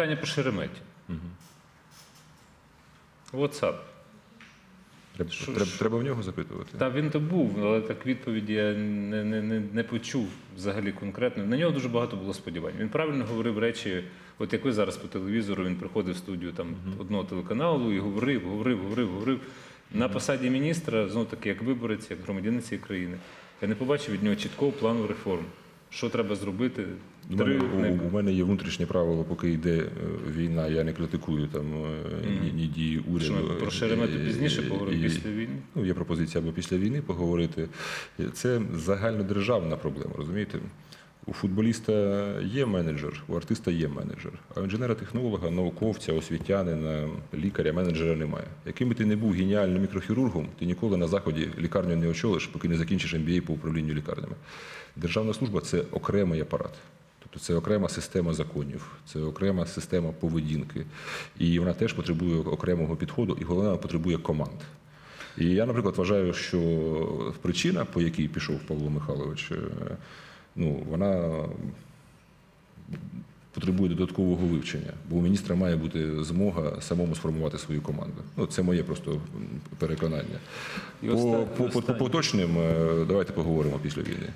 Питання по Шереметі. WhatsApp. Треба, Що треба, треба в нього запитувати. Та він то був, але так відповіді я не, не, не, не почув взагалі конкретно. На нього дуже багато було сподівань. Він правильно говорив речі, от як ви зараз по телевізору, він приходив в студію там одного телеканалу і говорив, говорив, говорив, говорив. На посаді міністра, знову таки, як виборець, як громадянин цієї країни, я не побачив від нього чіткого плану реформ. Що треба зробити? У Три мене, у, не- у мене є внутрішнє правило, поки йде е, війна, я не критикую там е, ні, ні дії уряду. Що про Шеремету пізніше і- поговоримо після війни. Ну, є пропозиція або після війни поговорити. Це загальнодержавна проблема, розумієте? У футболіста є менеджер, у артиста є менеджер, а у інженера-технолога, науковця, освітянина, лікаря, менеджера немає. Яким би ти не був геніальним мікрохірургом, ти ніколи на заході лікарню не очолиш, поки не закінчиш MBA по управлінню лікарнями. Державна служба це окремий апарат. Тобто це окрема система законів, це окрема система поведінки. І вона теж потребує окремого підходу, і головне, вона потребує команд. І я, наприклад, вважаю, що причина, по якій пішов Павло Михайлович, е, ну, вона потребує додаткового вивчення, бо у міністра має бути змога самому сформувати свою команду. Ну, це моє просто переконання. По, по, по, поточним е, давайте поговоримо після війни.